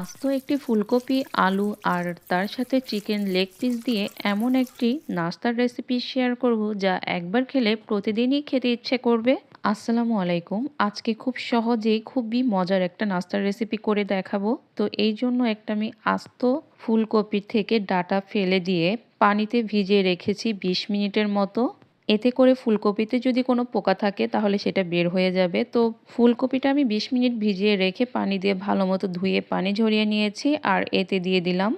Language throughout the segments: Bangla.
আস্ত একটি ফুলকপি, আলু আর তার সাথে চিকেন লেগ পিস দিয়ে এমন একটি নাস্তার রেসিপি শেয়ার করব যা একবার খেলে প্রতিদিনই খেতে ইচ্ছে করবে। আসসালামু আলাইকুম। আজকে খুব সহজেই খুবই মজার একটা নাস্তার রেসিপি করে দেখাবো। তো এই জন্য একটা আমি আস্ত ফুলকপির থেকে ডাটা ফেলে দিয়ে পানিতে ভিজিয়ে রেখেছি বিশ মিনিটের মতো। এতে করে ফুলকপিতে যদি কোনো পোকা থাকে তাহলে সেটা বের হয়ে যাবে। তো ফুলকপিটা আমি ২০ মিনিট ভিজিয়ে রেখে পানি দিয়ে ভালো মতো ধুয়ে পানি ঝরিয়ে নিয়েছি আর এতে দিয়ে দিলাম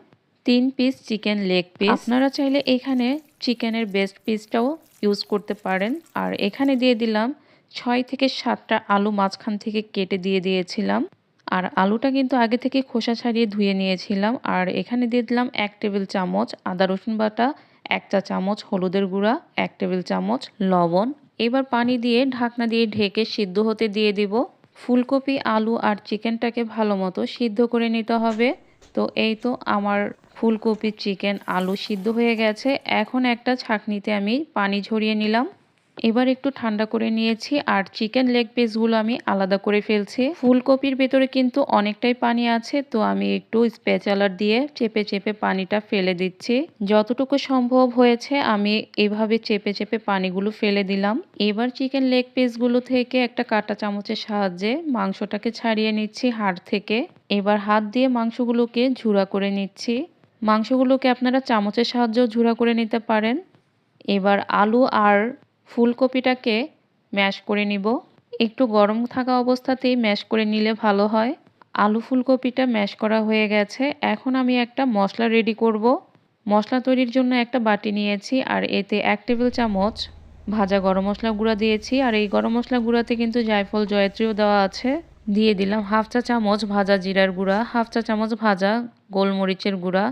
তিন পিস চিকেন লেগ পিস। আপনারা চাইলে এখানে চিকেনের বেস্ট পিসটাও ইউজ করতে পারেন। আর এখানে দিয়ে দিলাম ছয় থেকে সাতটা আলু মাঝখান থেকে কেটে দিয়ে দিয়েছিলাম। আর আলুটা কিন্তু আগে থেকে খোসা ছাড়িয়ে ধুয়ে নিয়েছিলাম। আর এখানে দিয়ে দিলাম এক টেবিল চামচ আদা রসুন বাটা এক চা চামচ হলুদের গুঁড়া, এক টেবিল চামচ লবণ। এবার পানি দিয়ে ঢাকনা দিয়ে ঢেকে সিদ্ধ হতে দিয়ে দিব। ফুলকপি, আলু আর চিকেনটাকে ভালো মতো সিদ্ধ করে নিতে হবে। তো এই তো আমার ফুলকপি, চিকেন, আলু সিদ্ধ হয়ে গেছে। এখন একটা ছাঁকনিতে আমি পানি ঝরিয়ে নিলাম। এবার একটু ঠান্ডা করে নিয়েছি আর চিকেন লেগ পিসগুলো আমি আলাদা করে ফেলছি। ফুলকপির ভেতরে কিন্তু অনেকটাই পানি আছে, তো আমি একটু স্পেচালার দিয়ে চেপে চেপে পানিটা ফেলে দিচ্ছি। যতটুকু সম্ভব হয়েছে আমি এভাবে চেপে চেপে পানিগুলো ফেলে দিলাম। এবার চিকেন লেগ পিসগুলো থেকে একটা কাটা চামচের সাহায্যে মাংসটাকে ছাড়িয়ে নিচ্ছি হাড় থেকে। এবার হাত দিয়ে মাংসগুলোকে ঝুরা করে নিচ্ছি। মাংসগুলোকে আপনারা চামচের সাহায্যেও ঝুরা করে নিতে পারেন। এবার আলু আর ফুলকপিটাকে ম্যাশ করে নিব। একটু গরম থাকা অবস্থাতেই ম্যাশ করে নিলে ভালো হয়। আলু ফুলকপিটা ম্যাশ করা হয়ে গেছে। এখন আমি একটা মশলা রেডি করব। মশলা তৈরির জন্য একটা বাটি নিয়েছি আর এতে এক টেবিল চামচ ভাজা গরম মশলা গুঁড়া দিয়েছি। আর এই গরম মশলা গুঁড়াতে কিন্তু জায়ফল, জয়ত্রীও দেওয়া আছে। দিয়ে দিলাম হাফ চা চামচ ভাজা জিরার গুঁড়া, হাফ চা চামচ ভাজা গোলমরিচের গুঁড়া।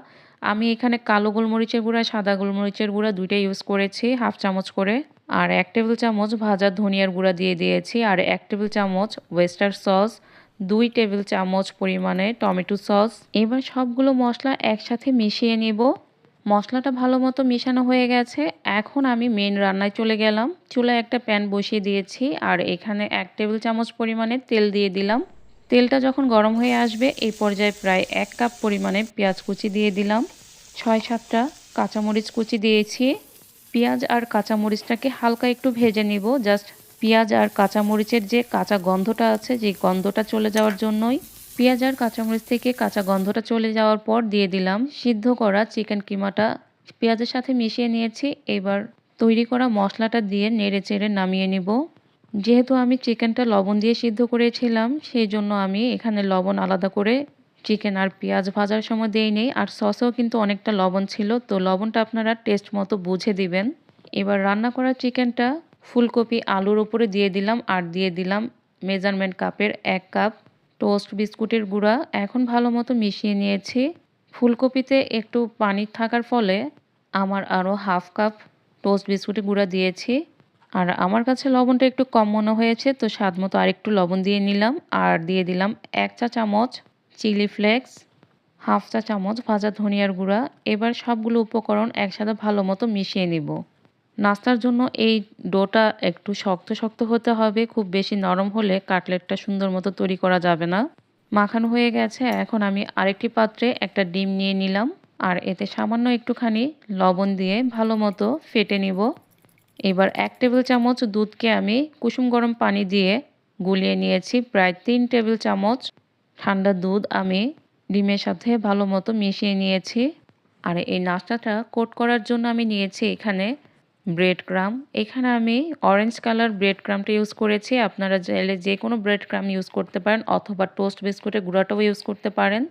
আমি এখানে কালো গোলমরিচের গুঁড়া, সাদা গোলমরিচের গুঁড়া দুইটাই ইউজ করেছি, হাফ চামচ করে। আর এক টেবিল চামচ ভাজা ধনিয়ার গুঁড়া দিয়ে দিয়েছি, আর এক টেবিল চামচ ওয়েস্টার সস দুই টেবিল চামচ পরিমাণে টমেটো সস। এবার সবগুলো মশলা একসাথে মিশিয়ে নেব। মশলাটা ভালো মতো মিশানো হয়ে গেছে। এখন আমি মেন রান্নায় চলে গেলাম। চুলায় একটা প্যান বসিয়ে দিয়েছি, আর এখানে এক টেবিল চামচ পরিমাণে তেল দিয়ে দিলাম। তেলটা যখন গরম হয়ে আসবে, এই পর্যায়ে প্রায় এক কাপ পরিমাণে পেঁয়াজ কুচি দিয়ে দিলাম। ছয় সাতটা কাঁচামরিচ কুচি দিয়েছি। পেঁয়াজ আর কাঁচামরিচটাকে হালকা একটু ভেজে নিব। জাস্ট পেঁয়াজ আর কাঁচামরিচের যে কাঁচা গন্ধটা আছে, যে গন্ধটা চলে যাওয়ার জন্যই। পেঁয়াজ আর কাঁচামরিচ থেকে কাঁচা গন্ধটা চলে যাওয়ার পর দিয়ে দিলাম সিদ্ধ করা চিকেন কিমাটা। পেঁয়াজের সাথে মিশিয়ে নিয়েছি। এবার তৈরি করা মশলাটা দিয়ে নেড়ে চেড়ে নামিয়ে নিব। যেহেতু আমি চিকেনটা লবণ দিয়ে সিদ্ধ করেছিলাম, সেই জন্য আমি এখানে লবণ আলাদা করে চিকেন আর পেঁয়াজ ভাজার সময় দিই নেই, আর সসেও কিন্তু অনেকটা লবণ ছিল, তো লবণটা আপনারা টেস্ট মতো বুঝে দিবেন। এবার রান্না করা চিকেনটা ফুলকপি, আলুর উপরে দিয়ে দিলাম, আর দিয়ে দিলাম মেজারমেন্ট কাপের এক কাপ টোস্ট বিস্কুটের গুঁড়া। এখন ভালো মতো মিশিয়ে নিয়েছি। ফুলকপিতে একটু পানি থাকার ফলে আমার আরও হাফ কাপ টোস্ট বিস্কুটের গুঁড়া দিয়েছি। আর আমার কাছে লবণটা একটু কম মনে হয়েছে, তো স্বাদ মতো আরেকটু লবণ দিয়ে নিলাম, আর দিয়ে দিলাম এক চা চামচ চিলি ফ্লেক্স, হাফ চা চামচ, ভাজা ধনিয়ার গুঁড়া। এবার সবগুলো উপকরণ একসাথে ভালো মতো মিশিয়ে নিব। নাস্তার জন্য এই ডোটা একটু শক্ত শক্ত হতে হবে। খুব বেশি নরম হলে কাটলেটটা সুন্দর মতো তৈরি করা যাবে না। মাখানো হয়ে গেছে। এখন আমি আরেকটি পাত্রে একটা ডিম নিয়ে নিলাম। আর এতে সামান্য একটুখানি লবণ দিয়ে ভালো মতো ফেটে নিব। এবার এক টেবিল চামচ দুধকে আমি কুসুম গরম পানি দিয়ে গুলিয়ে নিয়েছি। প্রায় তিন টেবিল চামচ ঠান্ডা দুধ আমি ডিমের সাথে ভালো মতো মিশিয়ে নিয়েছি। আর এই নাস্তাটা কোট করার জন্য আমি নিয়েছি এখানে ব্রেড ক্রাম। এখানে আমি অরেঞ্জ কালার ব্রেড ক্রামটা ইউজ করেছি। আপনারা চাইলে যে কোনো ব্রেড ক্রাম ইউজ করতে পারেন অথবা টোস্ট বিস্কুটের গুঁড়াটাও ইউজ করতে পারেন।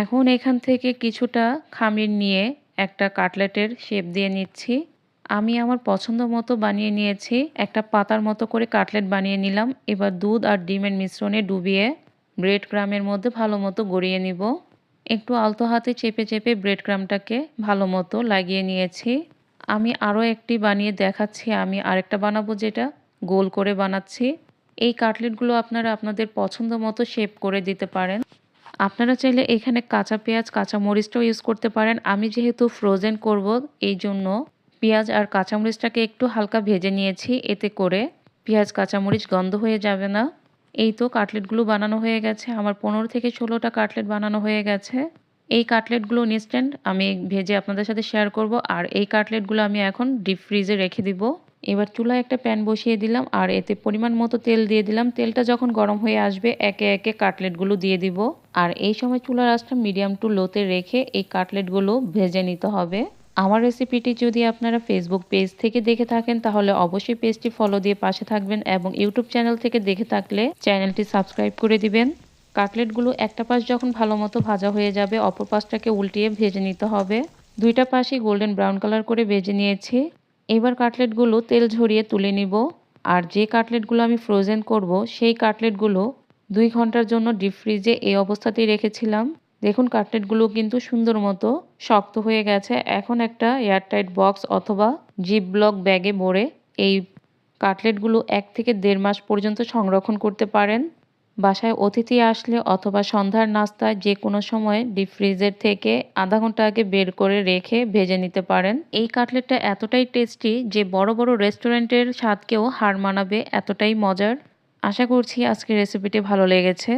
এখন এখান থেকে কিছুটা খামির নিয়ে একটা কাটলেটের শেপ দিয়ে নিচ্ছি। আমি আমার পছন্দ মতো বানিয়ে নিয়েছি। একটা পাতার মতো করে কাটলেট বানিয়ে নিলাম। এবার দুধ আর ডিমের মিশ্রণে ডুবিয়ে ব্রেড ক্রামের মধ্যে ভালো মতো গড়িয়ে নিব। একটু আলতো হাতে চেপে চেপে ব্রেড ক্রামটাকে ভালো মতো লাগিয়ে নিয়েছি। আমি আরও একটি বানিয়ে দেখাচ্ছি। আমি আরেকটা বানাবো যেটা গোল করে বানাচ্ছি। এই কাটলেটগুলো আপনারা আপনাদের পছন্দ মতো শেপ করে দিতে পারেন। আপনারা চাইলে এখানে কাঁচা পেঁয়াজ, কাঁচা মরিচটাও ইউজ করতে পারেন। আমি যেহেতু ফ্রোজেন করব, এই জন্য পেঁয়াজ আর কাঁচামরিচটাকে একটু হালকা ভেজে নিয়েছি এতে করে পেঁয়াজ কাঁচামরিচ গন্ধ হয়ে যাবে না। এই তো কাটলেটগুলো বানানো হয়ে গেছে। আমার পনেরো থেকে ষোলোটা কাটলেট বানানো হয়ে গেছে। এই কাটলেটগুলো ইনস্ট্যান্ট আমি ভেজে আপনাদের সাথে শেয়ার করব। আর এই কাটলেটগুলো আমি এখন ডিপ ফ্রিজে রেখে দিব। এবার চুলায় একটা প্যান বসিয়ে দিলাম, আর এতে পরিমাণ মতো তেল দিয়ে দিলাম। তেলটা যখন গরম হয়ে আসবে, একে একে কাটলেটগুলো দিয়ে দিব। আর এই সময় চুলার আঁচটা মিডিয়াম টু লোতে রেখে এই কাটলেটগুলো ভেজে নিতে হবে। আমার রেসিপিটি যদি আপনারা ফেসবুক পেজ থেকে দেখে থাকেন, তাহলে অবশ্যই পেজটি ফলো দিয়ে পাশে থাকবেন এবং ইউটিউব চ্যানেল থেকে দেখে থাকলে চ্যানেলটি সাবস্ক্রাইব করে দিবেন। কাটলেটগুলো একটা পাশ যখন ভালো মতো ভাজা হয়ে যাবে, অপর পাশটাকে উল্টিয়ে ভেজে নিতে হবে। দুইটা পাশই গোল্ডেন ব্রাউন কালার করে ভেজে নিয়েছি। এবার কাটলেটগুলো তেল ঝরিয়ে তুলে নিব। আর যে কাটলেটগুলো আমি ফ্রোজেন করব, সেই কাটলেটগুলো দুই ঘণ্টার জন্য ডিপ ফ্রিজে এই অবস্থাতেই রেখেছিলাম। দেখুন কাটলেটগুলো কিন্তু সুন্দর মতো শক্ত হয়ে গেছে। এখন একটা এয়ারটাইট বক্স অথবা জিপ ব্লক ব্যাগে ভরে এই কাটলেটগুলো এক থেকে দেড় মাস পর্যন্ত সংরক্ষণ করতে পারেন। বাসায় অতিথি আসলে অথবা সন্ধ্যার নাস্তায় যে কোনো সময় ডিপ ফ্রিজের থেকে আধা ঘণ্টা আগে বের করে রেখে ভেজে নিতে পারেন। এই কাটলেটটা এতটাই টেস্টি যে বড় বড় রেস্টুরেন্টের স্বাদকেও হার মানাবে এতটাই মজার। আশা করছি আজকের রেসিপিটি ভালো লেগেছে।